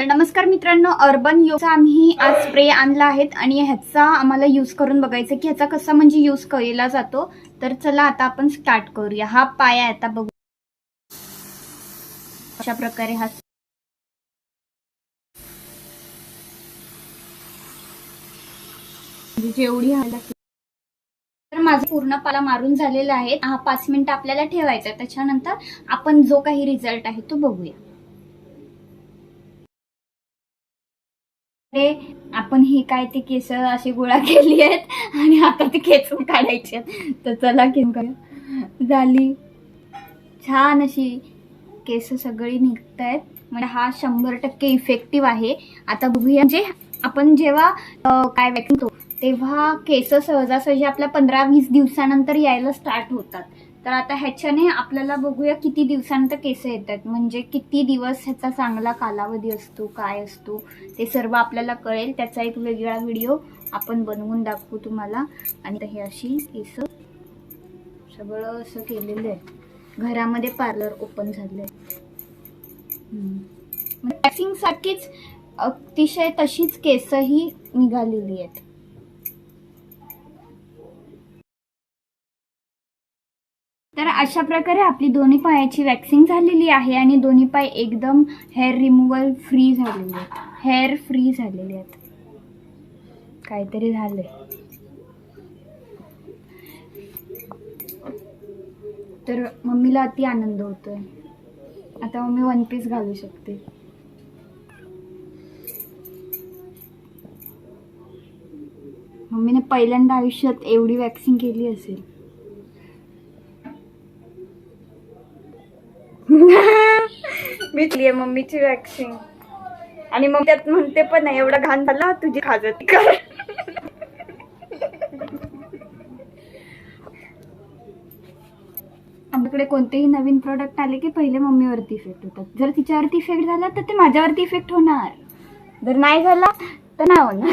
तर नमस्कार मित्रांनो अर्बन योचा आम्ही आज स्प्रे आणला आहेत आणि ह्याचा आम्हाला यूज करून बघायचं की ह्याचा कसा म्हणजे यूज केला जातो. तर चला आता आपण स्टार्ट करूया. हा पाया आता बघू. अशा प्रकारे हा म्हणजे जेवढी तर माझा पूर्ण पाला मारून झालेला आहे. हा पाच मिनिटं आपल्याला ठेवायचा त्याच्यानंतर आपण जो काही रिझल्ट आहे तो बघूया. आपण हे काय ते केस अशी गोळा केली आहेत आणि आता ते खेचून काढायचे आहेत. तर चला झाली. छान अशी केस सगळी निघत आहेत. म्हणजे हा शंभर टक्के इफेक्टिव्ह आहे. आता बघूया. म्हणजे आपण जेव्हा काय व्यक्तो तेव्हा केस सहजासहजी आपल्या पंधरा वीस दिवसानंतर यायला स्टार्ट होतात. तर आता ह्याच्याने आपल्याला बघूया किती दिवसानंतर केस येतात. म्हणजे किती दिवस ह्याचा चांगला कालावधी असतो काय असतो ते सर्व आपल्याला कळेल. त्याचा एक वेगळा व्हिडिओ आपण बनवून दाखवू तुम्हाला. आणि हे अशी केस सगळं असं केलेलं आहे. घरामध्ये पार्लर ओपन झालंय. वॅक्सिंग म्हणजे साठीच अतिशय तशीच केसही निघालेली आहेत. अशा प्रकारे आपली दोन्ही पायाची वॅक्सिंग झालेली आहे आणि दोन्ही पाय एकदम हेअर रिमूव्हल फ्री झालेले आहेत. हेअर फ्री झालेले आहेत. काहीतरी झालंय. तर मम्मीला अति आनंद होतोय. आता मम्मी वन पीस घालू शकते. मम्मीने पहिल्यांदा आयुष्यात एवढी वॅक्सिंग केली असेल. मी केली मम्मीची वॅक्सिंग आणि मग त्यात म्हणते पण नाही एवढा घाण झाला तुझी खाजत कर. आमच्याकडे कोणतेही नवीन प्रोडक्ट आले की पहिले मम्मीवरती इफेक्ट होतात. जर तिच्यावरती इफेक्ट झाला तर ते माझ्यावरती इफेक्ट होणार. जर नाही झाला तर नाही होणार.